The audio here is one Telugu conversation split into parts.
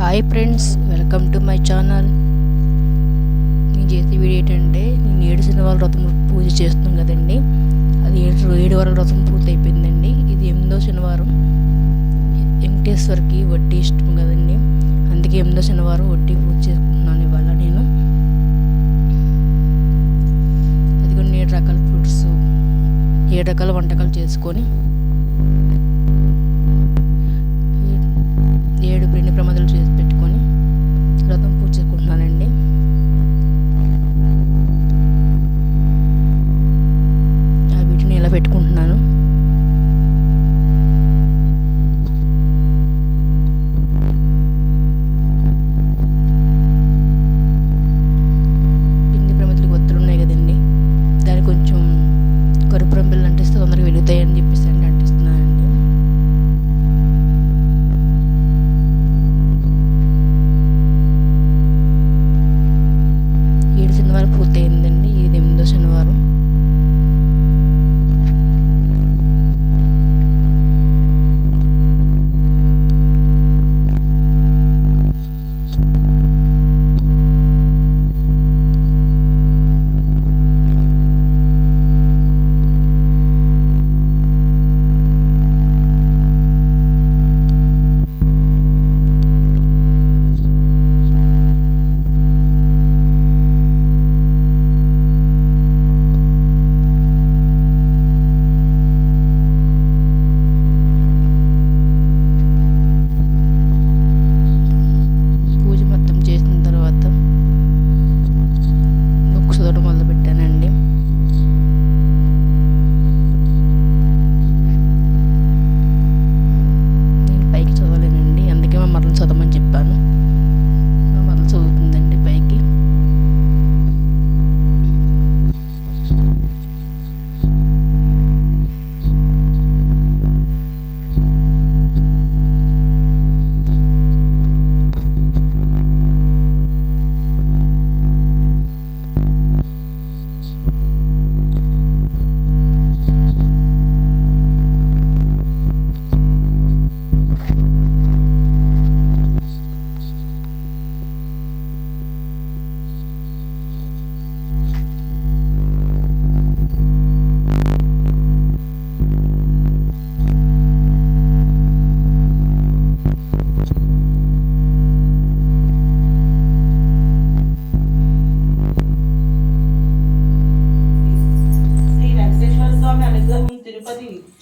Hi friends welcome to my channel నేను చేసే వీడియో ఏంటంటే నేను ఏడు శనివారం వ్రతం పూజ చేస్తున్నాను కదండి. అది ఏడు ఏడు వారాల వ్రతం పూర్తి అయిపోయిందండి ఇది ఎనిమిదో శనివారం. వెంకటేశ్వర్కి వడ్డీ ఇష్టం కదండి. అందుకే ఎనిమిదో శనివారం వడ్డీ పూజ చేసుకుంటున్నాను ఇవాళ నేను. అది కొన్ని ఏడు రకాల ఫ్రూట్స్ ఏడు రకాల వంటకాలు చేసుకొని ఏడు పిండి ప్రమాదాలు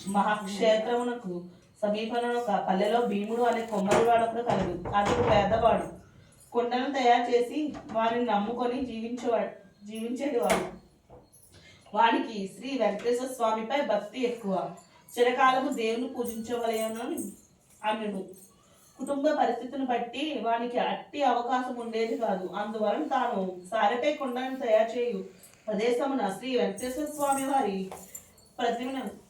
మహాక్షేత్రమునకు సమీపంలో ఒక పల్లెలో భీముడు అనే కొమ్మరివాడొకడు కలదు. అతడు పేదవాడు. కుండను తయారు చేసి వారిని నమ్ముకొని జీవించేవాడు జీవించేటివాడు. వానికి శ్రీ వెంకటేశ్వర స్వామిపై భక్తి ఎక్కువ. చిరకాలము దేవుని పూజించవలయనని అన్నుడు. కుటుంబ పరిస్థితిని బట్టి వానికి అట్టి అవకాశం ఉండేది కాదు. అందువలన తాను సారెపై కుండను తయారు చేయు ప్రదేశమున శ్రీ వెంకటేశ్వర స్వామి వారి ప్రతిమను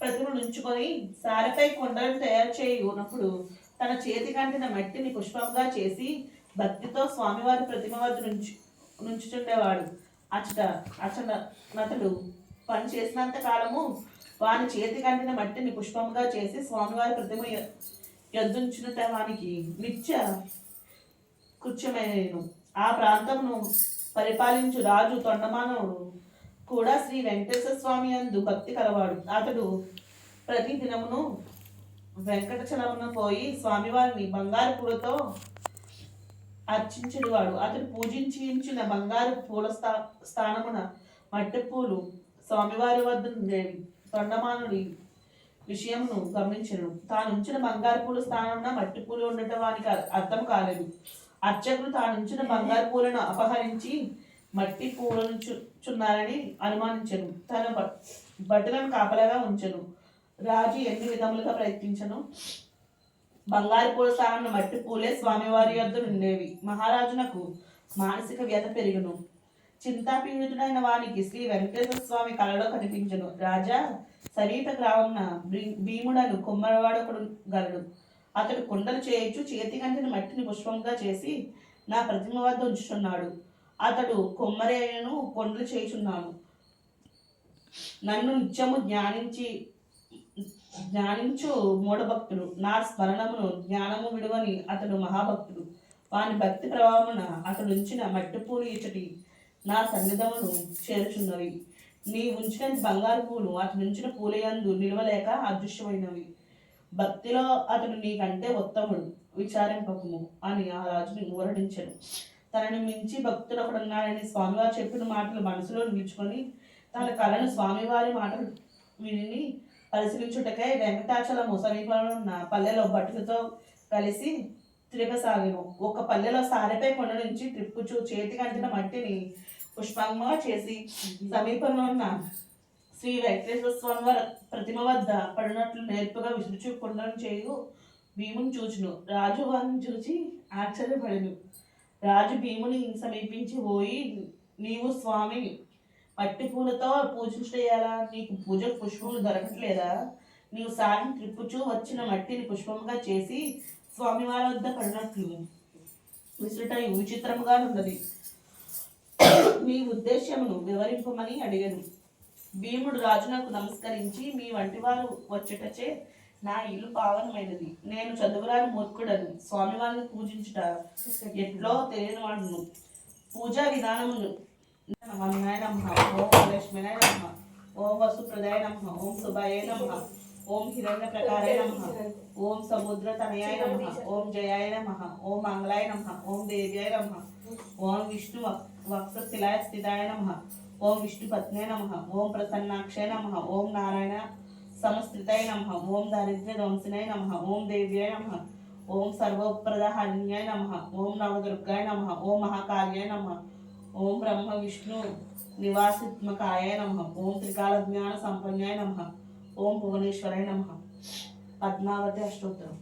ప్రతిమను ఉంచుకొని సారపై కొండలను తయారు చేయునప్పుడు తన చేతి కంటిన మట్టిని పుష్పంగా చేసి భక్తితో స్వామివారి ప్రతిమ వద్ద నుంచి నుంచుచుండేవాడు. అచట అచట నతడు పని చేసినంత కాలము వాని చేతి కంటిన మట్టిని పుష్పంగా చేసి స్వామివారి ప్రతిమ ఎద్దుంచిన ఎద్దుంచుట వానికి నిత్య కృత్యమైనను ఆ ప్రాంతమును పరిపాలించు రాజు తొండమానవుడు కూడా శ్రీ వెంకటేశ్వర స్వామి అందు భక్తి కలవాడు. అతడు ప్రతి దినమును వెంకటచలమున పోయి స్వామివారిని బంగారు పూలతో అర్చించేవాడు అతడు పూజించిన బంగారు పూల స్థా స్థానమున మట్టి పూలు స్వామివారి వద్ద ఉండేవి తొండమానుడి విషయమును గమనించను. తాను ఉంచిన బంగారు పూల స్థానమున మట్టి పూలు ఉండటం వానికి అర్- అర్థం కాలేదు. అర్చకుడు తాను ఉంచిన బంగారు పూలను అపహరించి మట్టి పూలను చు- చున్నారని అనుమానించను. తన బట్టలను కాపలాగా ఉంచను. రాజు ఎన్ని విధములుగా ప్రయత్నించను? బంగారు పూల స్థానంలో మట్టి పూలే స్వామివారి వద్ద ఉండేవి మహారాజునకు మానసిక వ్యత పెరుగును. చింతాపీడితుడైన వానికి శ్రీ వెంకటేశ్వర స్వామి కలలో కనిపించను. రాజా సమీప గ్రామం భీ- భీముడను కుమ్మరవాడొకడు గలడు. అతడు కుండలు చేయొచ్చు చేతి కంటిన మట్టిని పుష్పంగా చేసి నా ప్రతిమ వద్ద ఉంచుతున్నాడు అతడు కొమ్మరేను కొండలు చేయుచున్నాను. నన్ను నిత్యము జ్ఞానించి జ్ఞానించు మూఢభక్తుడు. నా స్మరణమును జ్ఞానము విడువని అతడు మహాభక్తుడు. వాని భక్తి ప్రభావమున అతడు ఉంచిన మట్టి పూలు ఇచ్చటి నా సన్నిధమును చేరుచున్నవి. నీ ఉంచిన బంగారు పూలు అతడు ఉంచిన పూలయందు నిలవలేక అదృశ్యమైనవి. భక్తిలో అతడు నీకంటే ఉత్తముడు. విచారింపకము అని ఆ రాజుని ఊరడించాడు తనని మించి భక్తులు ఒకడున్నారని స్వామివారు చెప్పిన మాటలు మనసులో నిలుచుకొని తన కళను స్వామివారి మాటలు విని పరిశీలించుటకై వెంకటాచలము సమీపంలో ఉన్న పల్లెలో భటులతో కలిసి త్రిపసాగము ఒక పల్లెలో సారెపై కొండ నుంచి త్రిప్పుచు చేతికి కంటిన మట్టిని పుష్పంగా చేసి సమీపంలో ఉన్న శ్రీ వెంకటేశ్వర స్వామి వారి ప్రతిమ వద్ద పడినట్లు నేర్పుగా విసురుచు కొండను చేయు భీముని చూచును. రాజు వారిని చూచి ఆశ్చర్యపడను. రాజు భీముని సమీపించి పోయి నీవు స్వామి మట్టి పూలతో పూజించేయాలా? నీకు పూజ పుష్పములు దొరకట్లేదా? నీవు సాయం త్రిప్పుచూ వచ్చిన మట్టిని పుష్పముగా చేసి స్వామి వారి వద్ద పడినట్లు విసుట విచిత్రముగా ఉన్నది. మీ ఉద్దేశ్యమును వివరింపమని అడిగాను. భీముడు రాజునకు నమస్కరించి మీ వంటి వారు వచ్చుటచే నా ఇల్లు పావనమైనది నేను చదువురాని మూర్ఖుడను స్వామివారిని పూజించుట ఎట్లో తెలియని వాడును పూజా విధానమును నమః ఓం లక్ష్మీనాయ నమః ఓం వసుప్రదాయ నమః ఓం శుభాయ నమ ఓం హిరణ్య ప్రకారాయ నమ ఓం సముద్ర తనయాయ నమ ఓం జయాయ నమ ఓం మంగళాయ నమః ఓం దేవ్యాయ నమ ఓం విష్ణు వక్- శిలాయ స్థితాయ నమః ఓం విష్ణు పత్నే నమః ఓం ప్రసన్నాక్షయ నమః ఓం నారాయణ సమస్థితాయ నమ ఓం దారిద్ర్య ధ్వంసనాయ నమ ఓం దేవ్యాయ నమ ఓం సర్వప్రదహన్యాయ నమ ఓం నవదుర్గాయ నమ ఓం మహాకార్యాయ నమ ఓం బ్రహ్మ విష్ణు నివాసిత్మకాయ నమ ఓం త్రికాల జ్ఞాన సంపన్యాయ నమ ఓం భువనేశ్వరాయ నమ పద్మావతి అష్టోత్తరం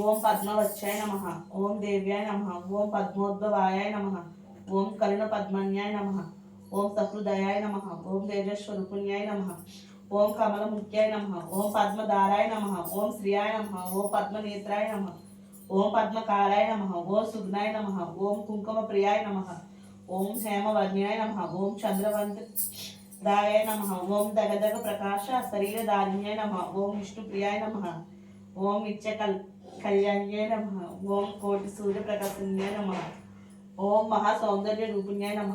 ఓం పద్మవచ్చాయ నమ ఓం దేవ్యాయ నమ ఓం పద్మోద్భవాయ నమ ఓం కలిన పద్మన్యాయ నమ ఓం సహృదయాయ నమ ఓం తేజస్వరూపుణ్యాయ నమ ఓం కమలముఖ్యాయ నమ ఓం పద్మధారాయ నమ ఓం శ్రియాయ నమ ఓం పద్మనేత్రాయ నమ ఓం పద్మకారాయ నమ ఓం సుగ్నాయ నమ ఓం కుంకుమ ప్రియాయ నమ ఓం హేమవర్ణ్యాయ నమ ఓం చంద్రవంత రాయ నమ ఓం దగదగ ప్రకాశ శరీరధారిణ్యాయ నమ ఓం విష్ణు ప్రియాయ నమ ఓం నిత్య కల్ కళ్యాణ్యాయ నమ ఓం కోటి సూర్య ప్రకాశన్యాయ నమ ఓం మహా సౌందర్య రూపిణ్యాయ నమ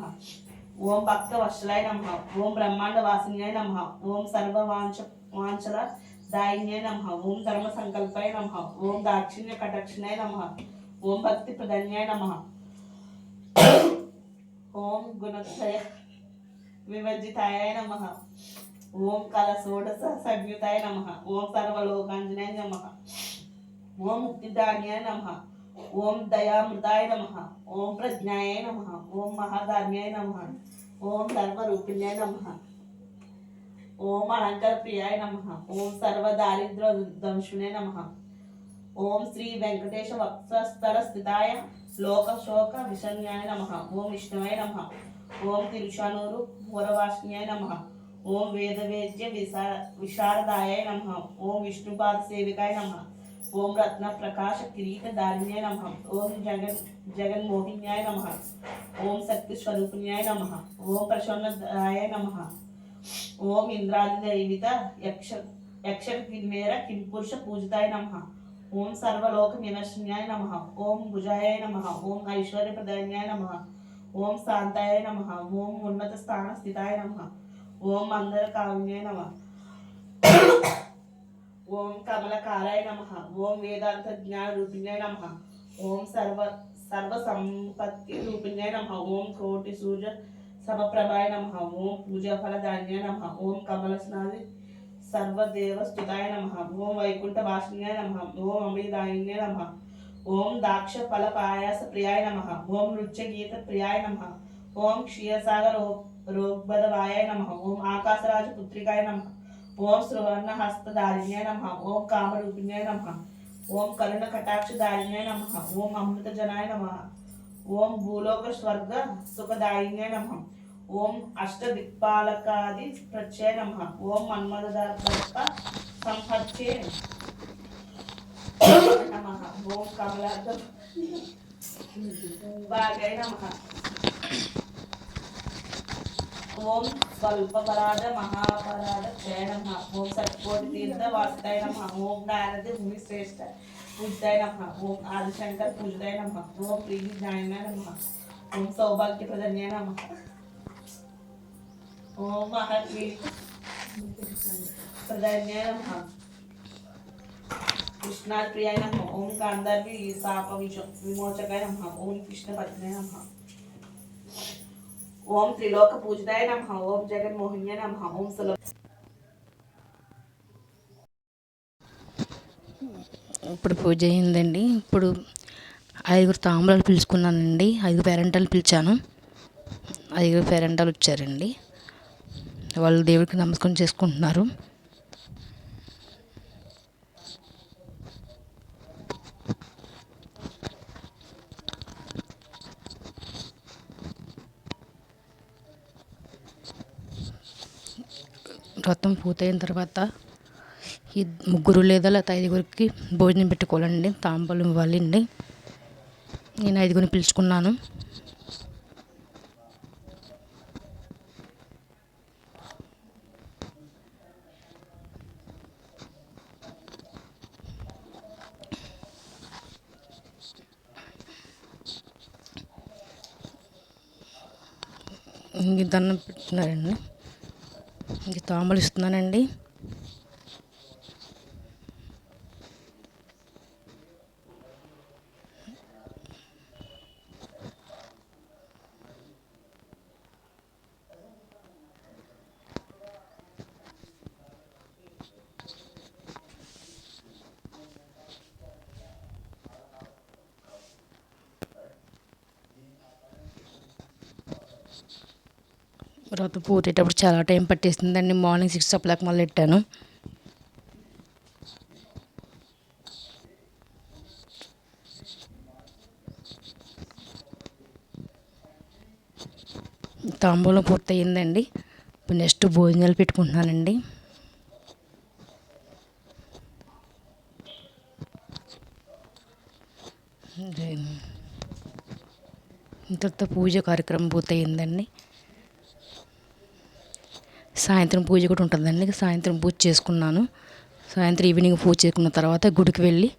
ఓం భక్త వత్సలాయ నమ. ఓం బ్రహ్మాండ వాసిన్యాయ నమ. ఓం సర్వ వాంఛ వాంఛల దాయిన్యాయ నమ. ఓం ధర్మ సంకల్పాయ నమ. ఓం దాక్షిణ్య కటాక్షిణాయ నమ. ఓం భక్తి ప్రధన్యాయ నమ. ఓం గుణత్రయ వివర్జితాయ నమ. ఓం కల షోడశ సంయుతాయ నమ. ఓం సర్వలోకాంజనాయ నమ. ఓం ముక్తిదాన్యాయ నమ. ఓం దయామృతాయ నమ ఓం ప్రజ్ఞాయ నమ ఓం మహాధాన్యాయ నమ ఓం ధర్మరూపిణ్యాయ నమ ఓం అలంకర ప్రియాయ నమ ఓం సర్వదారిద్ర దంశునే నమ ఓం శ్రీ వెంకటేశ వక్షస్థల స్థితాయ లోక శోక విషణ్యాయ నమ ఓం విష్ణువే నమ ఓం తిరుచానూరు పూరవాసిన్యాయ నమ ఓం వేదవేద్య విశా విశారదాయ నమ ఓం విష్ణుపాద సేవికాయ నమ ఓం రత్న ప్రకాశ కిరీట దారిణ్యాయ నమ ఓం జగన్ జగన్మోహిన్యాయ నమ ఓం శక్తి స్వరూపిణ్యాయ నమ ఓం ప్రసన్నదాయ నమ ఓం ఇంద్రాది దైవిత యక్ష యక్ష కిన్మేర కింపురుష పూజితాయ నమ ఓం సర్వలోక వినశ్న్యాయ నమ ఓం భుజాయ నమ ఓం ఐశ్వర్య ప్రదాన్యాయ నమ ఓం శాంతాయ నమ ఓం ఉన్నత స్థాన స్థితాయ నమ ఓం మందర కారుణ్యాయ నమ ఓం కమలకారాయ నమ ఓం వేదాంత జ్ఞాన రూపిణ్యాయ నమ ఓం సర్వ సర్వ సంపత్తి రూపిణ్యాయ నమ ఓం కోటి సూర్య సమప్రభాయ నమ ఓం పూజా ఫలధాన్యాయ నమ ఓం కమల స్నాది సర్వదేవ స్థుతాయ నమ ఓం వైకుంఠ వాసిన్యాయ నమ ఓం అమృదాయిన్యాయ నమ ఓం దాక్ష ఫల పాయాస ప్రియాయ నమ ఓం నృత్య గీత ప్రియాయ నమ ఓం క్షీరసాగర రోగ్బదవాయ నమ ఓం ఆకాశరాజ పుత్రికాయ నమ ఓం సువర్ణ హస్తదారిణ్యాయ నమ. ఓం కామరూపిణే నమ. ఓం కరుణ కటాక్ష దారిణ్యాయ నమ. ఓం అమృత జనాయ నమ. ఓం భూలోక స్వర్గ సుఖదాయినే నమ. ఓం అష్టదిక్పాలకాది ప్రత్యయ నమ. ఓం మన్మదర్ప సంహర్చే నమ. ఓం కమలార్థ బాగా నమ. ఓం స్వల్పపరాధ మహాపరాధ జయ నమ ఓం సత్కోటి తీర్థ వాసుదాయ నమ ఓం నారద ముని శ్రేష్ఠ పూజితాయ నమ ఓం ఆదిశంకర్ పూజితాయ నమ ఓం ప్రీతి జ్ఞానాయ నమ ఓం సౌభాగ్య ప్రధన్యాయ నమ ఓం మహర్షి ప్రధన్యాయ నమ కృష్ణాప్రియాయ నమ ఓం గాంధర్వి శాప విశ- విమోచకాయ నమ ఓం కృష్ణ పత్నాయ నమ ఓం త్రిలోక పూజితాయ నమ. ఓం జగన్మోహిన్య నమ. ఓం సుల ఇప్పుడు పూజ అయిందండి. ఇప్పుడు ఐదుగురు తాంబూలాలు పిలుచుకున్నానండి. ఐదు పేరెంటాలు పిలిచాను. ఐదుగురు పేరెంటాలు వచ్చారండి. వాళ్ళు దేవుడికి నమస్కారం చేసుకుంటున్నారు. వ్రతం పూర్తయిన తర్వాత ఈ ముగ్గురు లేదా లేకపోతే ఐదుగురికి భోజనం పెట్టుకోవాలండి తాంబూలం ఇవ్వాలండి. నేను ఐదుగురిని పిలుచుకున్నాను. దండం పెట్టున్నారండి ఇంక తోమలు ఇస్తున్నానండి. వ్రతం పూర్తయ్యేటప్పుడు చాలా టైం పట్టేసిందండి మార్నింగ్ సిక్స్ ఓ క్లాక్ మళ్ళీ పెట్టాను తాంబూలం పూర్తయిందండి. ఇప్పుడు నెక్స్ట్ భోజనాలు పెట్టుకుంటున్నానండి. ఇంతటితో పూజ కార్యక్రమం పూర్తయిందండి. సాయంత్రం పూజ కూడా ఉంటుందండి. సాయంత్రం పూజ చేసుకున్నాను. సాయంత్రం ఈవినింగ్ పూజ చేసుకున్న తర్వాత గుడికి వెళ్ళి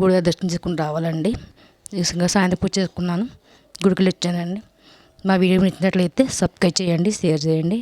గుడి దర్శనం చేసుకుని రావాలండి. ఇంకా సాయంత్రం పూజ చేసుకున్నాను. గుడికి వెళ్ళి వచ్చానండి. మా వీడియో నచ్చినట్లయితే సబ్స్క్రైబ్ చేయండి షేర్ చేయండి.